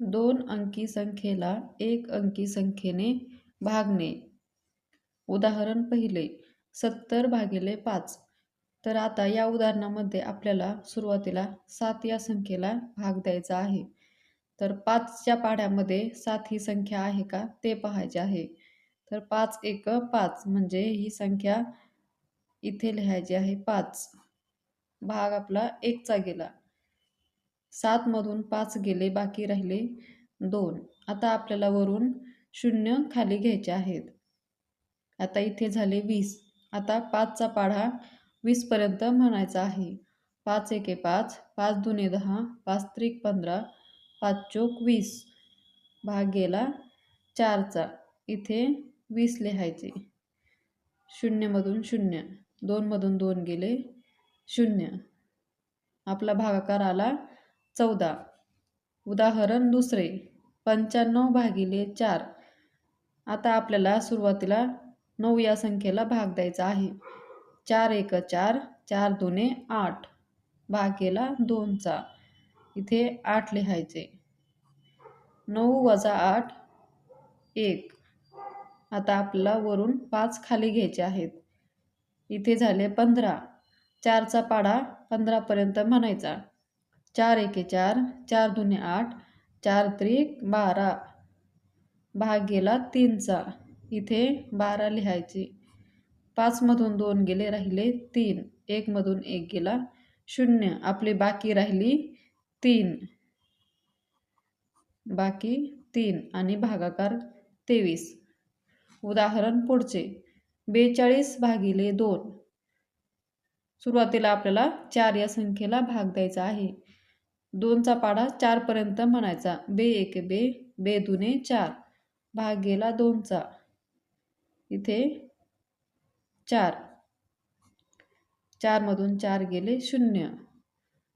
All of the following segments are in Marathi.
दोन अंकी संख्येला एक अंकी संख्येने भागणे. उदाहरण पहिले सत्तर भागिले पाच. तर आता या उदाहरणामध्ये आपल्याला सुरुवातीला सात या संख्येला भाग द्यायचा आहे. तर पाचच्या पाढ्यामध्ये सात ही संख्या आहे का? ते पाहायचे आहे. तर पाच एक पाच म्हणजे ही संख्या इथे लिहायची आहे पाच. भाग आपला एकचा गेला. सातमधून पाच गेले बाकी राहिले दोन. आता आपल्याला वरून शून्य खाली घ्यायचे आहेत. आता इथे झाले वीस. आता पाचचा पाढा वीसपर्यंत म्हणायचा आहे. पाच एके पाच पाच दुने दहा पाच त्रिक पंधरा पाच चोक वीस. भाग गेला चारचा. इथे वीस लिहायचे. शून्यमधून शून्य. दोनमधून दोन गेले शून्य. आपला भागाकार आला चौदा. उदाहरण दुसरे. पंच्याण्णव भागिले चार. आता आपल्याला सुरुवातीला नऊ या संख्येला भाग द्यायचा आहे. चार एक चार चार दोने आठ. भाग केला दोनचा इथे आठ लिहायचे. नऊ वजा आठ एक. आता आपल्याला वरून पाच खाली घ्यायचे आहेत. इथे झाले पंधरा. चारचा पाडा पंधरापर्यंत म्हणायचा. चार एके चार चार दुने आठ चार त्रिक बारा. भाग गेला तीनचा. इथे बारा लिहायचे. पाचमधून दोन गेले राहिले तीन. एकमधून एक गेला शून्य. आपली बाकी राहिली तीन. बाकी तीन आणि भागाकार तेवीस. उदाहरण पुढचे. बेचाळीस भागिले दोन. सुरुवातीला आपल्याला चार या संख्येला भाग द्यायचा आहे. दोनचा पाडा चारपर्यंत म्हणायचा. बे एक बे बे दुने चार. भाग गेला दोनचा. इथे चार. चारमधून चार गेले शून्य.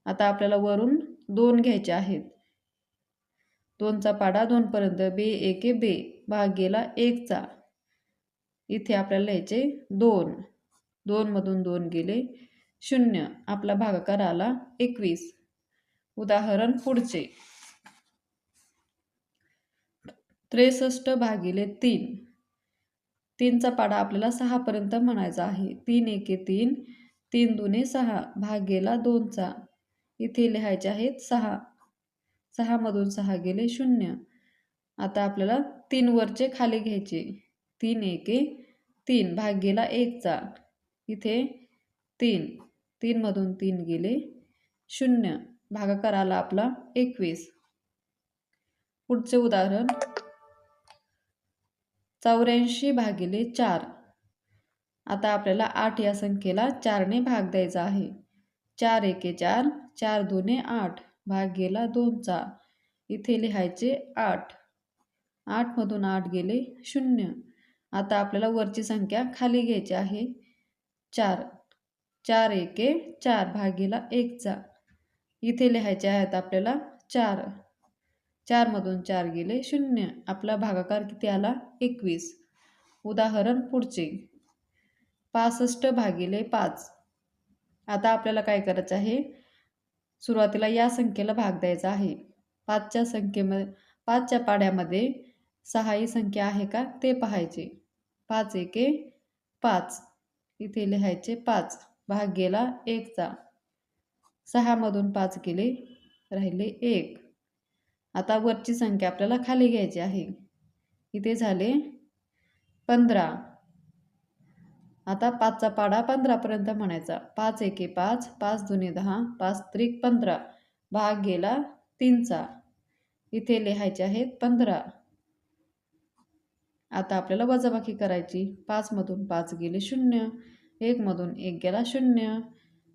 आता आपल्याला वरून दोन घ्यायचे आहेत. दोनचा पाडा दोनपर्यंत. बे एके बे. भाग गेला एकचा. इथे आपल्याला लिहायचे दोन. दोनमधून दोन गेले शून्य. आपला भागाकार आला एकवीस. उदाहरण पुढचे. त्रेसष्ट भागिले तीन. तीनचा पाडा आपल्याला सहापर्यंत म्हणायचा आहे. तीन एके तीन तीन दुने सहा भागेला दोनचा. इथे लिहायचे आहेत सहा. सहामधून सहा गेले शून्य. आता आपल्याला तीन वरचे खाली घ्यायचे. तीन एके तीन भाग्येला एकचा. इथे तीन. तीनमधून तीन गेले शून्य. भागाकार आला आपला एकवीस. पुढचे उदाहरण. चौऱ्याऐंशी भागिले चार. आता आपल्याला आठ या संख्येला चारने भाग द्यायचा आहे. चार एके चार चार दोने आठ भाग गेला दोनचा. इथे लिहायचे आठ. आठमधून आठ गेले शून्य. आता आपल्याला वरची संख्या खाली घ्यायची आहे. चार. चार एके चार भाग गेला एकचा. इथे लिहायचे आहेत आपल्याला चार. चारमधून चार गेले शून्य. आपला भागाकार किती आला? एकवीस. उदाहरण पुढचे. पासष्ट भागिले पाच. आता आपल्याला काय करायचं आहे? सुरुवातीला या संख्येला भाग द्यायचा आहे. पाचच्या संख्येमध्ये पाचच्या पाड्यामध्ये सहा ही संख्या आहे का? ते पाहायचे. पाच एके पाच. इथे लिहायचे पाच. भाग गेला एकचा. सहामधून पाच गेले राहिले एक. आता वरची संख्या आपल्याला खाली घ्यायची आहे. इथे झाले पंधरा. आता पाचचा पाडा पंधरापर्यंत म्हणायचा. पाच एके पाच पाच दुने दहा पाच त्रिक पंधरा. भाग गेला तीनचा. इथे लिहायचे आहेत पंधरा. आता आपल्याला वजाबाकी करायची. पाचमधून पाच गेले शून्य. एकमधून एक गेला शून्य.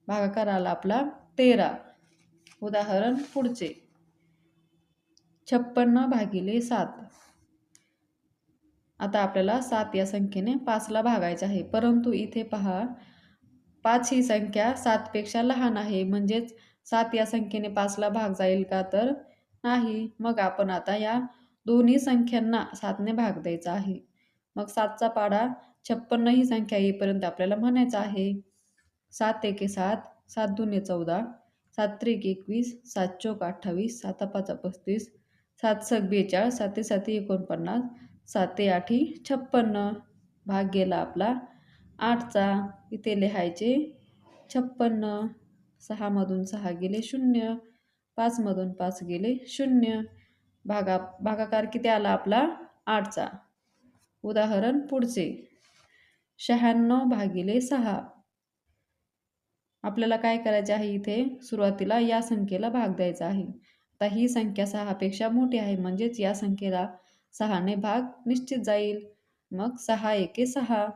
भागाकार आला आपला तेरा. उदाहरण पुढचे. छप्पन्न भागिले सात. आता आपल्याला सात या संख्येने पाचला भागायचे आहे. परंतु इथे पहा पाच ही संख्या सातपेक्षा लहान आहे. म्हणजेच सात या संख्येने पाचला भाग जाईल का तर नाही. मग आपण आता या दोन्ही संख्यांना सातने भाग द्यायचा आहे. मग सातचा पाडा छप्पन्न ही संख्या येईपर्यंत आपल्याला म्हणायचं आहे. सात एके सात सात दुने चौदा सात त्रिक एकवीस सात चौक अठ्ठावीस सात पाच पस्तीस सात सग बेचाळीस साते साती एकोणपन्नास साते आठी छप्पन्न. भाग गेला आपला. आठचा इथे लिहायचे. छप्पन्न. सहामधून सहा गेले शून्य. पाचमधून पाच गेले शून्य. भागा भागाकार किती आला आपला? आठचा उदाहरण पुढचे. शहाण्णव भागिले सहा. आपल्याला काय करायचे आहे इथे? सुरुवातीला या संख्येला भाग द्यायचा आहे. आता ही संख्या सहापेक्षा मोठी आहे. म्हणजेच या संख्येला सहाने भाग निश्चित जाईल. मग सहा एके सहा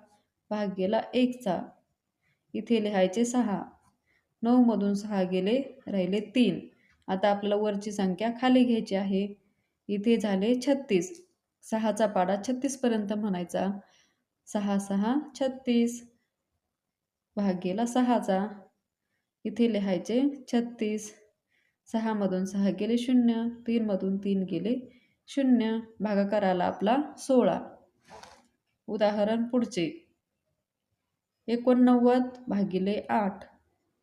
भाग गेला एकचा. इथे लिहायचे सहा. नऊमधून सहा गेले राहिले तीन. आता आपल्याला वरची संख्या खाली घ्यायची आहे. इथे झाले छत्तीस. सहाचा पाडा छत्तीसपर्यंत म्हणायचा. सहा सहा छत्तीस. भाग गेला सहाचा. इथे लिहायचे छत्तीस सहामधून सहा गेले शून्य तीनमधून तीन गेले शून्य भागाकार आला आपला सोळा. उदाहरण पुढचे. एकोणनव्वद भागिले आठ.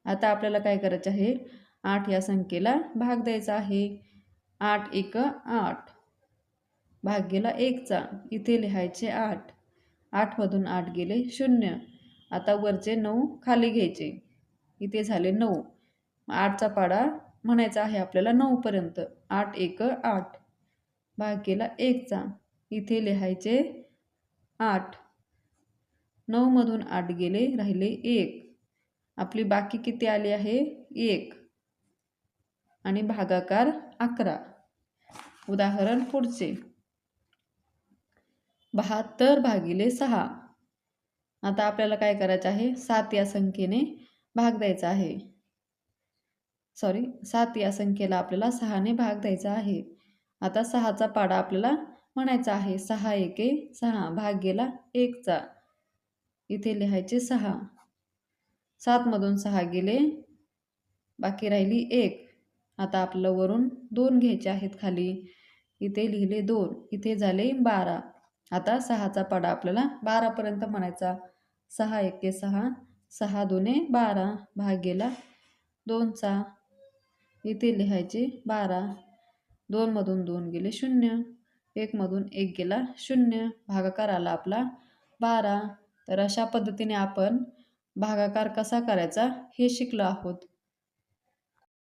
आता आपल्याला काय करायचे आहे? आठ या संख्येला भाग द्यायचा आहे. आठ एक आठ. भाग गेला एकचा. इथे लिहायचे आठ. आठमधून आठ गेले शून्य. आता वरचे नऊ खाली घ्यायचे. इथे झाले नऊ. आठचा पाडा म्हणायचा आहे आपल्याला नऊपर्यंत आठ एक आठ. भाग केला एकचा. इथे लिहायचे आठ. नऊमधून आठ गेले राहिले एक. आपली बाकी किती आली आहे? एक. आणि भागाकार अकरा. उदाहरण पुढचे. बहात्तर भागिले सहा. आता आपल्याला काय करायचं आहे? सात या संख्येने भाग द्यायचा आहे. सॉरी सात या संख्येला आपल्याला सहाने भाग द्यायचा आहे. आता सहाचा पाडा आपल्याला म्हणायचा आहे. सहा एके सहा भाग गेला एकचा. इथे लिहायचे सहा. सातमधून सहा गेले बाकी राहिली एक. आता आपल्याला वरून दोन घ्यायचे आहेत खाली. इथे लिहिले दोन इथे झाले बारा. आता सहाचा पाडा आपल्याला बारापर्यंत म्हणायचा. सहा एके सहा सहा दोने बारा भागेला दोनचा इथे लिहायचे बारा. दोनमधून दोन गेले शून्य. एकमधून एक गेला शून्य. भागाकार आला आपला बारा. तर अशा पद्धतीने आपण भागाकार कसा करायचा हे शिकलो आहोत.